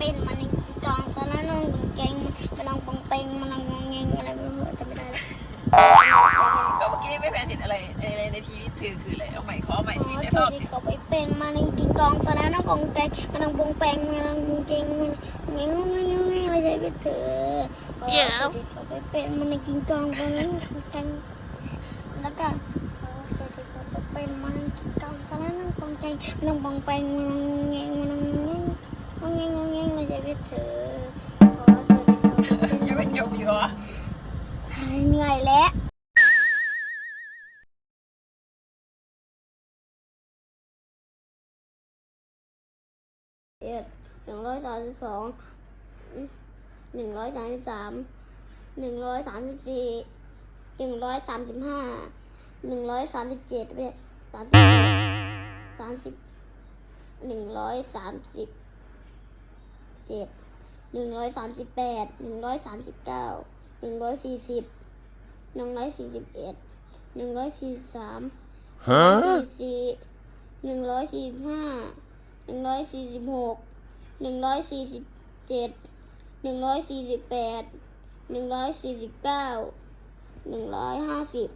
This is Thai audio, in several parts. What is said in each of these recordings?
เป็นมันในกองสารนองกางเกงมันนองปองเปงมันนองงงเงงอะไรไม่รู้จำไม่ได้แล้วก็เมื่อกี้ไม่แพนเห็นอะไรอะไรในทีวีถือคืออะไรเอาใหม่ขอเอาใหม่สิอในรอบที่เขาไปเป็นมันในกินกองสารนองกางเกงมันนองปองเปงมันนองกางเกงมันเงงงงงงอะไรใช่ไหมเธอเธอที่เขาไปเป็นมันในกินกองสารนองกางเกงแล้วก็เขาไปเป็นมันในกินกองสารนองกางเกงมันนองปองเปงมันนองเงงมันนองเงงง งเงงงงเงงเลยใช่ไหมเธออ๋อเธอได้เข้าไปเป็นยังไม่จบอีกเหรอเหนื่อยแล้วเอ็ดหนึ่งร้อยสามสิบสองหนึ่งร้อยสามสิบสามหนึ่งร้อยสามสิบสี่หนึ่งร้อยสามสิบห้าหนึ่งร้อยสามสิบเจ็ดไม่ใช่สามสิบสามสิบหนึ่งร้อยสามสิบ เจ็ดหนึ่งร้อยสามสิบแปดหนึ่งร้อยสามสิบเก้าหนึ่งร้อยสี่สิบหนึ่งร้อยสี่สิบเอ็ดหนึ่งร้อยสี่สิบสามสี่สี่หนึ่งร้อยสี่สิบห้าหนึ่งร้อยสี่สิบหกหนึ่งร้อยสี่สิบเจ็ดหนึ่งร้อยสี่สิบแปดหนึ่งร้อยสี่สิบเก้าหนึ่งร้อยห้าสิบ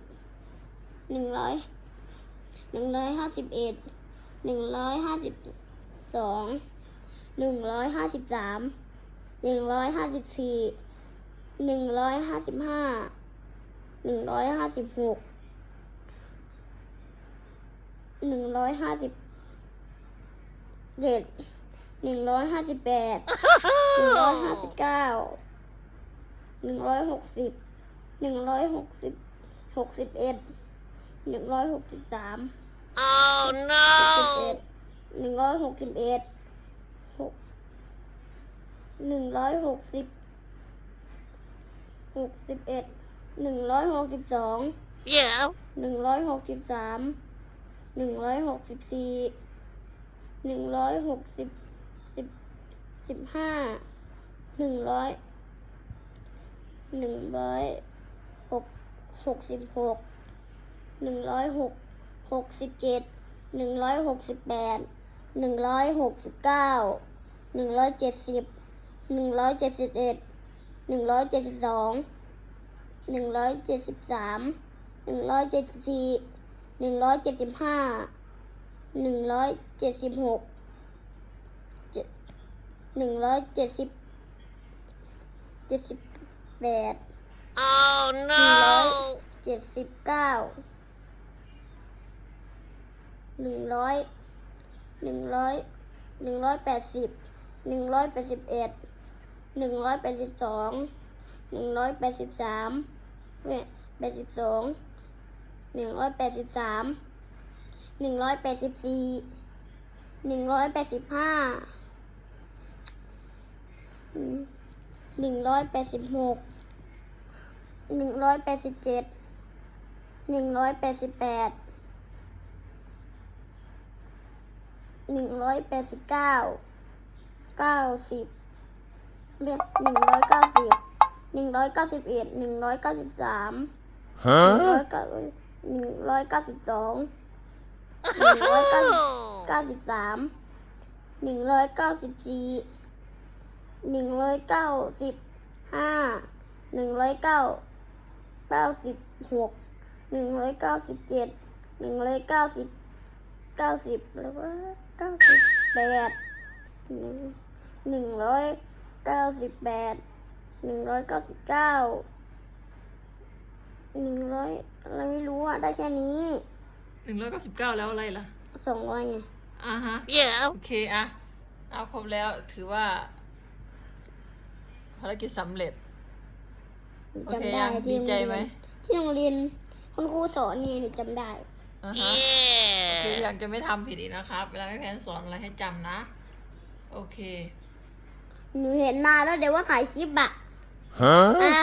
หนึ่งร้อยหนึ่งร้อยห้าสิบเอ็ดหนึ่งร้อยห้าสิบสอง หนึ่งร้อยห้าสิบสามหนึ่งร้อยห้าสิบสี่หนึ่งร้อยห้าสิบห้าหนึ่งร้อยห้าสิบหกหนึ่งร้อยห้าสิบเจ็ดหนึ่งร้อยห้าสิบแปดหนึ่งร้อยห้าสิบเก้าหนึ่งร้อยหกสิบหนึ่งร้อยหกสิบหกสิบเอ็ดหนึ่งร้อยหกสิบสาม Oh หกสิบ no! เอ็ดหนึ่งร้อยหกสิบเอ็ดหก หนึ่งร้อยหกสิบหกสิบเอ็ดหนึ่งร้อยหกสิบสอง Yeah. หนึ่งร้อยหกสิบสามหนึ่งร้อยหกสิบสี่หนึ่งร้อยหกสิบสิบสิบห้าหนึ่งร้อยหนึ่งร้อยหกหกสิบหกหนึ่งร้อยหกหกสิบเจ็ดหนึ่งร้อยหกสิบแปดหนึ่งร้อยหกสิบเก้าหนึ่งร้อยเจ็ดสิบ หนึ่งร้อยเจ็ดสิบเอ็ดหนึ่งร้อยเจ็ดสิบสองหนึ่งร้อยเจ็ดสิบสามหนึ่งร้อยเจ็ดสิบสี่หนึ่งร้อยเจ็ดสิบห้าหนึ่งร้อยเจ็ดสิบหกเจ็ดหนึ่งร้อยเจ็ดสิบเจ็ดสิบแปด Oh หนึ่งร้อย no! เจ็ดสิบเก้าหนึ่งร้อยหนึ่งร้อยหนึ่งร้อยแปดสิบหนึ่งร้อยแปดสิบเอ็ด หนึ่งร้อยแปดสิบสองหนึ่งร้อยแปดสิบสามแปดสิบสองหนึ่งร้อยแปดสิบสามหนึ่งร้อยแปดสิบสี่หนึ่งร้อยแปดสิบห้าหนึ่งร้อยแปดสิบหกหนึ่งร้อยแปดสิบเจ็ดหนึ่งร้อยแปดสิบแปดหนึ่งร้อยแปดสิบเก้าเก้าสิบ หนึ่งร้อยเก้าสิบหนึ่งร้อยเก้าสิบเอ็ดหนึ่งร้อยเก้าสิบสามหนึ่งร้อย Huh? เก้าหนึ่งร้อยเก้าสิบสองหนึ่งร้อยเก้าสิบ Oh! เก้าสิบสามหนึ่งร้อยเก้าสิบสี่หนึ่งร้อยเก้าสิบห้าหนึ่งร้อยเก้าเก้าสิบหกหนึ่งร้อยเก้าสิบเจ็ดหนึ่งร้อยเก้าสิบเก้าสิบแล้วว่าเก้าสิบแปดหนึ่งหนึ่งร้อย เก้าสิบแปดหนึ่งร้อยเก้าสิบเก้าหนึ่งร้อยอะไรไม่รู้อะได้แค่นี้หนึ่งร้อยเก้าสิบเก้าแล้วอะไรล่ะสองร้อยไงอ่าฮะ Yeah. โอเคอะเอาครบแล้วถือว่าภารกิจสำเร็จหนูโอเคจำได้ยังที่ดีโรงใจเรียนไหมที่โรงเรียนคุณครูสอนนี่หนูจำได้ อ่าฮะคือ Yeah. อยากจะไม่ทำผิดอีกนะครับ เวลาไม่แพนสอนอะไรให้จำนะ โอเค หนูเห็นนานแล้วเดี๋ยวว่าขายคลิปอะ Huh? อะ